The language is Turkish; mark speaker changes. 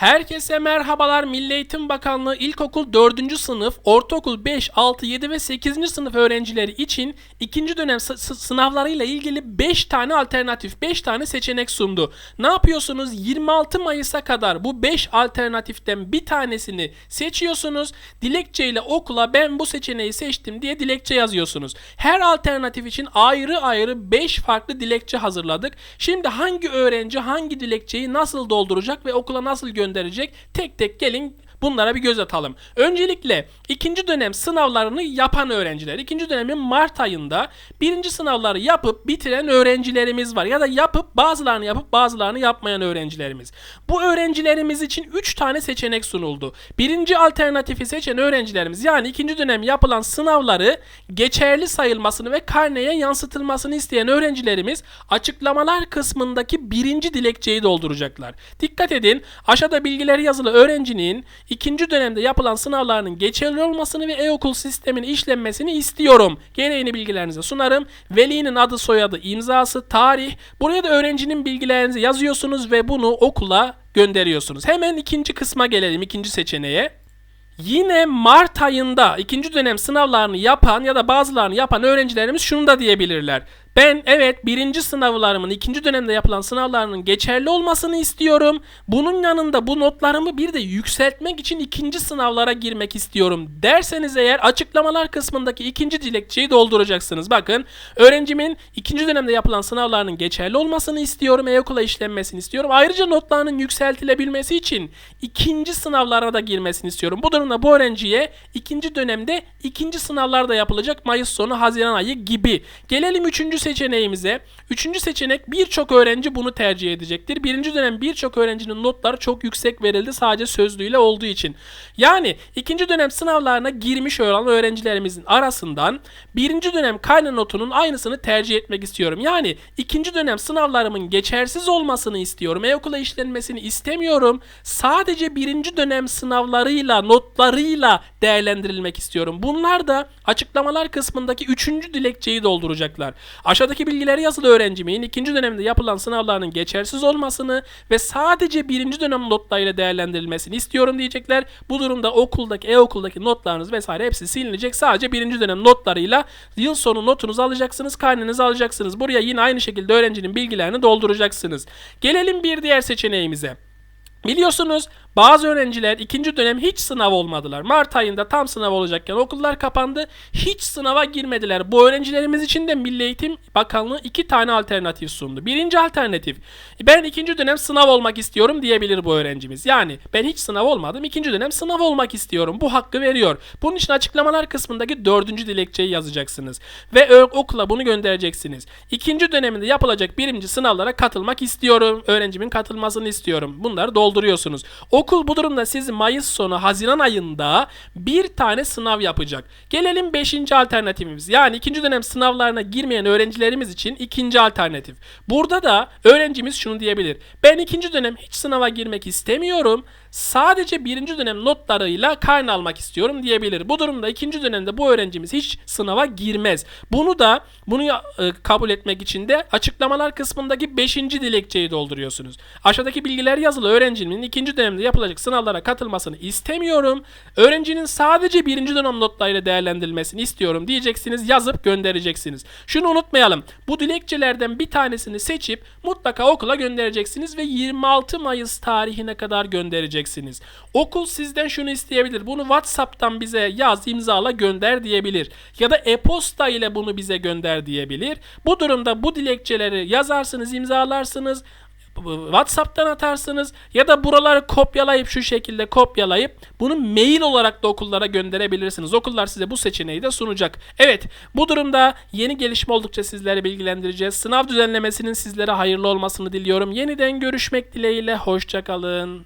Speaker 1: Herkese merhabalar. Milli Eğitim Bakanlığı İlkokul 4. sınıf, Ortaokul 5, 6, 7 ve 8. sınıf öğrencileri için ikinci dönem sı- sı- sınavlarıyla ilgili 5 tane alternatif, 5 tane seçenek sundu. Ne yapıyorsunuz? 26 Mayıs'a kadar bu 5 alternatiften bir tanesini seçiyorsunuz. Dilekçeyle okula ben bu seçeneği seçtim diye dilekçe yazıyorsunuz. Her alternatif için ayrı ayrı 5 farklı dilekçe hazırladık. Şimdi hangi öğrenci hangi dilekçeyi nasıl dolduracak ve okula nasıl gönderecek tek tek gelin bunlara bir göz atalım. Öncelikle ikinci dönem sınavlarını yapan öğrenciler. ikinci dönemin Mart ayında birinci sınavları yapıp bitiren öğrencilerimiz var. Ya da yapıp bazılarını yapıp bazılarını yapmayan öğrencilerimiz. Bu öğrencilerimiz için 3 tane seçenek sunuldu. Birinci alternatifi seçen öğrencilerimiz yani ikinci dönem yapılan sınavları geçerli sayılmasını ve karneye yansıtılmasını isteyen öğrencilerimiz açıklamalar kısmındaki birinci dilekçeyi dolduracaklar. Dikkat edin aşağıda bilgileri yazılı öğrencinin ikinci dönemde yapılan sınavlarının geçerli olmasını ve e-okul sisteminin işlenmesini istiyorum. Gereğini bilgilerinize sunarım. Velinin adı soyadı imzası tarih. Buraya da öğrencinin bilgilerinizi yazıyorsunuz ve bunu okula gönderiyorsunuz. Hemen ikinci kısma gelelim ikinci seçeneğe. Yine Mart ayında ikinci dönem sınavlarını yapan ya da bazılarını yapan öğrencilerimiz şunu da diyebilirler. Ben evet birinci sınavlarımın ikinci dönemde yapılan sınavlarının geçerli olmasını istiyorum. Bunun yanında bu notlarımı bir de yükseltmek için ikinci sınavlara girmek istiyorum derseniz eğer açıklamalar kısmındaki ikinci dilekçeyi dolduracaksınız. Bakın öğrencimin ikinci dönemde yapılan sınavlarının geçerli olmasını istiyorum. E-okula işlenmesini istiyorum. Ayrıca notlarının yükseltilebilmesi için ikinci sınavlara da girmesini istiyorum. Bu durumda bu öğrenciye ikinci dönemde ikinci sınavlar da yapılacak Mayıs sonu Haziran ayı gibi. Gelelim üçüncü seçeneğimize. Üçüncü seçenek birçok öğrenci bunu tercih edecektir. Birinci dönem birçok öğrencinin notları çok yüksek verildi sadece sözlüğüyle olduğu için. Yani ikinci dönem sınavlarına girmiş olan öğrencilerimizin arasından birinci dönem kayna notunun aynısını tercih etmek istiyorum. Yani ikinci dönem sınavlarımın geçersiz olmasını istiyorum. E-okula işlenmesini istemiyorum. Sadece birinci dönem sınavlarıyla, notlarıyla değerlendirilmek istiyorum. Bunlar da açıklamalar kısmındaki üçüncü dilekçeyi dolduracaklar. Aşağıdaki bilgileri yazılı öğrencimin ikinci dönemde yapılan sınavlarının geçersiz olmasını ve sadece birinci dönem notlarıyla değerlendirilmesini istiyorum diyecekler. Bu durumda okuldaki, e-okuldaki notlarınız vesaire hepsi silinecek. Sadece birinci dönem notlarıyla yıl sonu notunuzu alacaksınız, karnenizi alacaksınız. Buraya yine aynı şekilde öğrencinin bilgilerini dolduracaksınız. Gelelim bir diğer seçeneğimize. Biliyorsunuz bazı öğrenciler ikinci dönem hiç sınav olmadılar. Mart ayında tam sınav olacakken okullar kapandı. Hiç sınava girmediler. Bu öğrencilerimiz için de Milli Eğitim Bakanlığı iki tane alternatif sundu. Birinci alternatif ben ikinci dönem sınav olmak istiyorum diyebilir bu öğrencimiz. Yani ben hiç sınav olmadım ikinci dönem sınav olmak istiyorum. Bu hakkı veriyor. Bunun için açıklamalar kısmındaki dördüncü dilekçeyi yazacaksınız. Ve okula bunu göndereceksiniz. İkinci döneminde yapılacak birinci sınavlara katılmak istiyorum. Öğrencimin katılmasını istiyorum. Bunları dolduruyorsunuz. Okul bu durumda sizi Mayıs sonu Haziran ayında bir tane sınav yapacak. Gelelim 5. alternatifimiz. Yani ikinci dönem sınavlarına girmeyen öğrencilerimiz için ikinci alternatif. Burada da öğrencimiz şunu diyebilir. Ben ikinci dönem hiç sınava girmek istemiyorum. Sadece birinci dönem notlarıyla karne almak istiyorum diyebilir. Bu durumda ikinci dönemde bu öğrencimiz hiç sınava girmez. Bunu da bunu e, kabul etmek için de açıklamalar kısmındaki 5. dilekçeyi dolduruyorsunuz. Aşağıdaki bilgiler yazılı öğrencinin ikinci dönemde yapılacak sınavlara katılmasını istemiyorum. Öğrencinin sadece birinci dönem notlarıyla değerlendirilmesini istiyorum diyeceksiniz. Yazıp göndereceksiniz. Şunu unutmayalım. Bu dilekçelerden bir tanesini seçip mutlaka okula göndereceksiniz ve 26 Mayıs tarihine kadar göndereceksiniz. Okul sizden şunu isteyebilir. Bunu WhatsApp'tan bize yaz, imzala, gönder diyebilir. Ya da e-posta ile bunu bize gönder diyebilir. Bu durumda bu dilekçeleri yazarsınız, imzalarsınız. WhatsApp'tan atarsınız ya da buraları kopyalayıp şu şekilde kopyalayıp bunu mail olarak da okullara gönderebilirsiniz. Okullar size bu seçeneği de sunacak. Evet bu durumda yeni gelişme oldukça sizleri bilgilendireceğiz. Sınav düzenlemesinin sizlere hayırlı olmasını diliyorum. Yeniden görüşmek dileğiyle. Hoşçakalın.